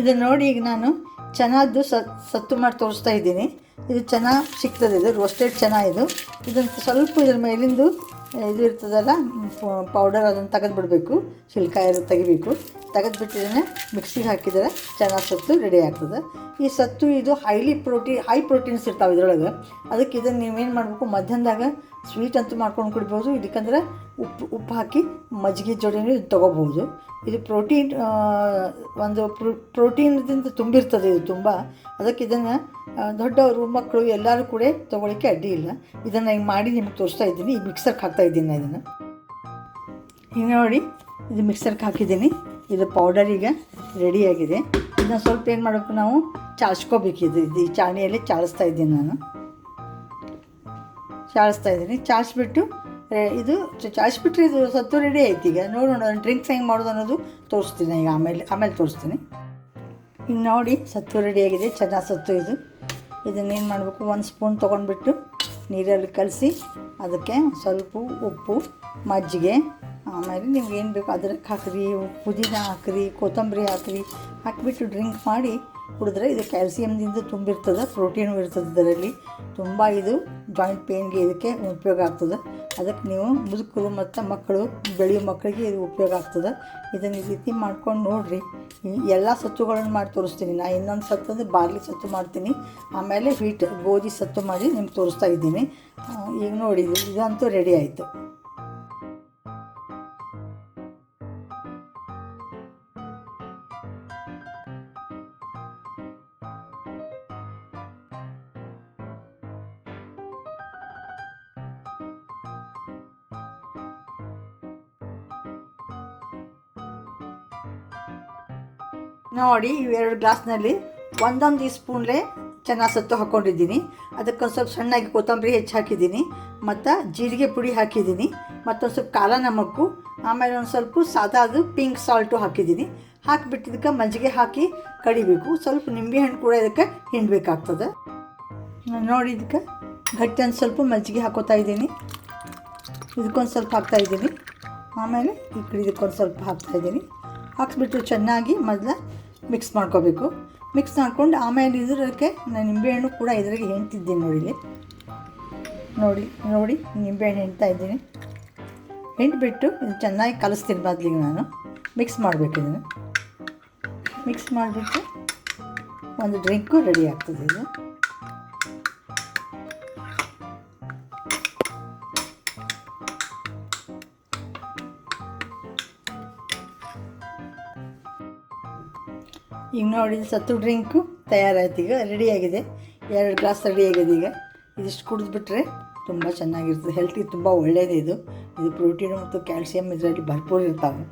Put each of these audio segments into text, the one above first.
ಇದನ್ನು ನೋಡಿ ಈಗ ನಾನು ಚೆನ್ನಾದ್ದು ಸತ್ತು ಮಾಡಿ ತೋರಿಸ್ತಾ ಇದ್ದೀನಿ. ಇದು ಚೆನ್ನಾಗಿ ಸಿಗ್ತದೆ ಇದು ರೋಸ್ಟೆಡ್ ಚೆನ್ನಾಗಿದು ಇದನ್ನು ಸ್ವಲ್ಪ ಇದ್ರ ಮೇಲಿಂದು, ಇದು ಇರ್ತದಲ್ಲ ಪೌಡರ್ ಅದನ್ನು ತೆಗೆದುಬಿಡಬೇಕು. ಶಿಲ್ಕಾಯಿ ಎಲ್ಲ ತೆಗಿಬೇಕು. ತೆಗೆದ್ಬಿಟ್ಟು ಇದನ್ನು ಮಿಕ್ಸಿಗೆ ಹಾಕಿದರೆ ಚೆನ್ನಾಗಿ ಸತ್ತು ರೆಡಿ ಆಗ್ತದೆ. ಈ ಸತ್ತು ಇದು ಹೈಲಿ ಪ್ರೋಟೀನ್ ಹೈ ಪ್ರೋಟೀನ್ಸ್ ಇರ್ತಾವೆ ಇದ್ರೊಳಗೆ. ಅದಕ್ಕೆ ಇದನ್ನು ನೀವೇನು ಮಾಡಬೇಕು? ಮಧ್ಯಾಹ್ನದಾಗ ಸ್ವೀಟ್ ಅಂತೂ ಮಾಡ್ಕೊಂಡು ಕುಡಿಬೋದು. ಇದಕ್ಕಂದ್ರೆ ಉಪ್ಪು ಉಪ್ಪು ಹಾಕಿ ಮಜ್ಜಿಗೆ ಜೋಡಿನೂ ಇದು ತೊಗೋಬೋದು ಇದು ಪ್ರೋಟೀನ್ ಒಂದು ಪ್ರೋಟೀನ್ದಿಂದ ತುಂಬಿರ್ತದೆ ಇದು ತುಂಬ. ಅದಕ್ಕೆ ಇದನ್ನು ದೊಡ್ಡವರು, ಮಕ್ಕಳು ಎಲ್ಲರೂ ಕೂಡ ತೊಗೊಳಿಕ್ಕೆ ಅಡ್ಡಿ ಇಲ್ಲ. ಇದನ್ನು ಹಿಂಗೆ ಮಾಡಿ ನಿಮ್ಗೆ ತೋರಿಸ್ತಾ ಇದ್ದೀನಿ. ಈ ಮಿಕ್ಸರ್ಗೆ ಹಾಕ್ತಾ ಇದ್ದೀನಿ ನಾನು. ಇದನ್ನು ಹಿಂಗೆ ನೋಡಿ, ಇದು ಮಿಕ್ಸರ್ಗೆ ಹಾಕಿದ್ದೀನಿ. ಇದು ಪೌಡರ್ ಈಗ ರೆಡಿಯಾಗಿದೆ ಇದನ್ನು ಸ್ವಲ್ಪ ಏನು ಮಾಡಬೇಕು ನಾವು? ಚಾಚ್ಕೋಬೇಕು ಇದು. ಈ ಚಾಣಿಯಲ್ಲಿ ಚಾಳಿಸ್ತಾ ಇದ್ದೀನಿ ನಾನು. ಚಾಳಿಸ್ತಾ ಇದ್ದೀನಿ. ಚಾಳಿಸ್ಬಿಟ್ಟು ಇದು ಚಾಳಿಸ್ಬಿಟ್ರೆ ಇದು ಸತ್ತು ರೆಡಿ ಆಯ್ತು ಈಗ. ನೋಡೋಣ ಡ್ರಿಂಕ್ಸ್ ಹೆಂಗೆ ಮಾಡೋದು ಅನ್ನೋದು ತೋರಿಸ್ತೀನಿ ಈಗ ಆಮೇಲೆ ಆಮೇಲೆ ತೋರಿಸ್ತೀನಿ. ಈಗ ನೋಡಿ, ಸತ್ತು ರೆಡಿಯಾಗಿದೆ ಚೆನ್ನಾಗಿ ಸತ್ತು ಇದು. ಇದನ್ನೇನು ಮಾಡಬೇಕು? ಒಂದು ಸ್ಪೂನ್ ತೊಗೊಂಡ್ಬಿಟ್ಟು ನೀರಲ್ಲಿ ಕಲಸಿ, ಅದಕ್ಕೆ ಸ್ವಲ್ಪ ಉಪ್ಪು, ಮಜ್ಜಿಗೆ ಆಮೇಲೆ ನೀವು ಏನು ಬೇಕು ಅದ್ರಕ್ಕೆ ಹಾಕ್ರಿ, ಪುದೀನ ಹಾಕ್ರಿ, ಕೊತ್ತಂಬರಿ ಹಾಕ್ರಿ, ಹಾಕಿಬಿಟ್ಟು ಡ್ರಿಂಕ್ ಮಾಡಿ ಕುಡಿದ್ರೆ ಇದು ಕ್ಯಾಲ್ಸಿಯಂದಿಂದ ತುಂಬಿರ್ತದೆ ಪ್ರೋಟೀನು ಇರ್ತದೆ ಇದರಲ್ಲಿ ತುಂಬ ಇದು ಜಾಯಿಂಟ್ ಪೇನ್ಗೆ ಇದಕ್ಕೆ ಉಪಯೋಗ ಆಗ್ತದೆ. ಅದಕ್ಕೆ ನೀವು ಮುದುಕರು ಮತ್ತು ಮಕ್ಕಳು, ಬೆಳೆಯೋ ಮಕ್ಕಳಿಗೆ ಇದು ಉಪಯೋಗ ಆಗ್ತದೆ. ಇದನ್ನು ಈ ರೀತಿ ಮಾಡ್ಕೊಂಡು ನೋಡಿರಿ. ಎಲ್ಲ ಸತ್ತುಗಳನ್ನು ಮಾಡಿ ತೋರಿಸ್ತೀನಿ. ನಾ ಇನ್ನೊಂದು ಸತ್ತು ಅಂದರೆ ಬಾರ್ಲಿ ಸತ್ತು ಮಾಡ್ತೀನಿ. ಆಮೇಲೆ ಹೀಟ್ ಗೋಧಿ ಸತ್ತು ಮಾಡಿ ನಿಮ್ಗೆ ತೋರಿಸ್ತಾ ಇದ್ದೀನಿ. ಈಗ ನೋಡಿ, ಇದು ಇದಂತೂ ರೆಡಿ ಆಯಿತು. ನೋಡಿ ಇವೆರಡು ಗ್ಲಾಸ್ನಲ್ಲಿ ಒಂದೊಂದು ಈ ಸ್ಪೂನ್ಲೆ ಚೆನ್ನಾಗಿ ಸತ್ತು ಹಾಕ್ಕೊಂಡಿದ್ದೀನಿ. ಅದಕ್ಕೊಂದು ಸ್ವಲ್ಪ ಸಣ್ಣಾಗಿ ಕೊತ್ತಂಬರಿ ಹೆಚ್ಚು ಹಾಕಿದ್ದೀನಿ, ಮತ್ತು ಜೀರಿಗೆ ಪುಡಿ ಹಾಕಿದ್ದೀನಿ, ಮತ್ತೊಂದು ಸ್ವಲ್ಪ ಕಾಲ ನಮಕ್ಕು ಆಮೇಲೆ ಒಂದು ಸ್ವಲ್ಪ ಸಾದಾದು ಪಿಂಕ್ ಸಾಲ್ಟು ಹಾಕಿದ್ದೀನಿ. ಹಾಕಿಬಿಟ್ಟಿದ್ದಕ್ಕೆ ಮಜ್ಜಿಗೆ ಹಾಕಿ ಕಡಿಬೇಕು. ಸ್ವಲ್ಪ ನಿಂಬೆಹಣ್ಣು ಕೂಡ ಇದಕ್ಕೆ ಹಿಂಡಬೇಕಾಗ್ತದೆ. ನೋಡಿ, ಇದಕ್ಕೆ ಗಟ್ಟಿ ಒಂದು ಸ್ವಲ್ಪ ಮಜ್ಜಿಗೆ ಹಾಕೋತಾ ಇದ್ದೀನಿ. ಇದಕ್ಕೊಂದು ಸ್ವಲ್ಪ ಹಾಕ್ತಾ ಇದ್ದೀನಿ. ಆಮೇಲೆ ಈ ಕಡೆ ಇದಕ್ಕೊಂದು ಸ್ವಲ್ಪ ಹಾಕ್ತಾ ಇದ್ದೀನಿ. ಹಾಕ್ಸ್ಬಿಟ್ಟು ಚೆನ್ನಾಗಿ ಮೊದಲು ಮಿಕ್ಸ್ ಮಾಡ್ಕೋಬೇಕು. ಮಿಕ್ಸ್ ಮಾಡ್ಕೊಂಡು ಆಮೇಲೆ ಇದಕ್ಕೆ ನಾನು ನಿಂಬೆಹಣ್ಣು ಕೂಡ ಇದ್ರಾಗೆ ಹೆಣ್ತಿದ್ದೀನಿ ನೋಡಿ ಇಲ್ಲಿ. ನೋಡಿ ನೋಡಿ, ನಿಂಬೆಹಣ್ಣು ಹೆಣ್ತಾ ಇದ್ದೀನಿ. ಹೆಂಟ್ಬಿಟ್ಟು ಇದು ಚೆನ್ನಾಗಿ ಕಲಿಸ್ತೀನಿ ಮೊದಲಿಗೆ ನಾನು. ಮಿಕ್ಸ್ ಮಾಡಬೇಕು ಇದನ್ನು. ಮಿಕ್ಸ್ ಮಾಡಿಬಿಟ್ಟು ಒಂದು ಡ್ರಿಂಕು ರೆಡಿ ಆಗ್ತದೆ ಇದು. ಈಗ ನೋಡಿ ಸತ್ತು ಡ್ರಿಂಕು ತಯಾರಾಯ್ತು. ಈಗ ರೆಡಿಯಾಗಿದೆ. ಎರಡು ಗ್ಲಾಸ್ ರೆಡಿಯಾಗಿದೆ ಈಗ. ಇದಿಷ್ಟು ಕುಡಿದ್ಬಿಟ್ರೆ ತುಂಬ ಚೆನ್ನಾಗಿರ್ತದೆ ಹೆಲ್ತಿಗೆ ತುಂಬ ಒಳ್ಳೆಯದೇ ಇದು. ಇದು ಪ್ರೋಟೀನು ಮತ್ತು ಕ್ಯಾಲ್ಸಿಯಂ ಇದರಲ್ಲಿ ಭರ್ಪೂರ್ ಇರ್ತಾವೆ.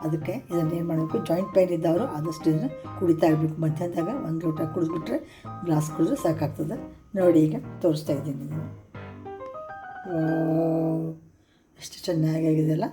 ಅದಕ್ಕೆ ಇದನ್ನು ಏನು ಮಾಡಬೇಕು? ಜಾಯಿಂಟ್ ಪೈನ್ ಇದ್ದವರು ಆದಷ್ಟು ಇದನ್ನು ಕುಡಿತಾ ಇರಬೇಕು. ಮಧ್ಯಾಹ್ನದಾಗ ಒಂದು ಲೋಟ ಕುಡಿದ್ಬಿಟ್ರೆ ಗ್ಲಾಸ್ ಕುಡಿದ್ರೆ ಸಾಕಾಗ್ತದೆ. ನೋಡಿ ಈಗ ತೋರಿಸ್ತಾ ಇದ್ದೀನಿ ಇದನ್ನು ಎಷ್ಟು ಚೆನ್ನಾಗಾಗಿದೆಯಲ್ಲ